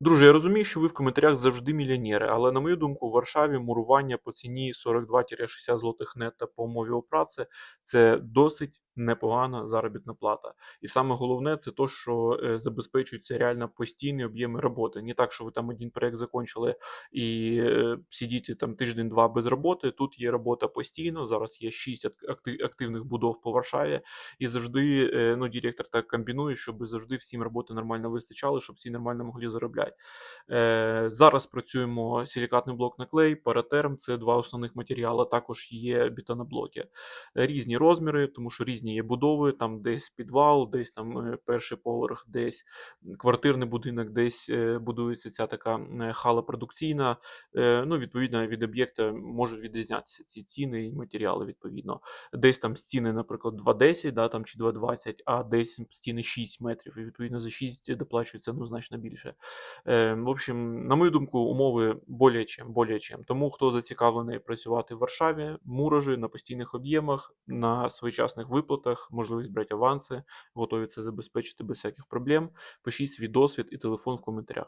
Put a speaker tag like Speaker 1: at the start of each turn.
Speaker 1: Друже, я розумію, що ви в коментарях завжди мільйонери, але на мою думку, в Варшаві мурування по ціні 42-60 злотих нета по умові опраці це досить непогана заробітна плата. І саме головне це то, що е, забезпечуються реально постійні об'єми роботи. Не так, що ви там один проект закончили і е, сидіти там тиждень-два без роботи. Тут є робота постійно. Зараз є 6 активних будов по Варшаві, і завжди е, ну, директор так комбінує, щоб завжди всім роботи нормально вистачало, щоб всі нормально могли заробляти. Зараз працюємо силікатний блок на клей, паратерм це два основних матеріали. Також є бетоноблоки. Е, Різні розміри, тому що різні є будови, там десь підвал, десь там е, перший поверх, десь квартирний будинок, десь е, будується ця така е, хала продукційна. Ну, відповідно, від об'єкта можуть відрізнятися ці ціни і матеріали, відповідно. Десь там стіни, наприклад, 2,10 да, там, чи 2,20, а десь стіни 6 метрів, і відповідно за 6 доплачується ну, значно більше. В общем, на мою думку, умови более чим, более чим. Тому хто зацікавлений працювати в Варшаві, муражі на постійних об'ємах, на своєчасних виплатах, можливість брати аванси, готові це забезпечити без всяких проблем. Пишіть свій досвід і телефон в коментарях.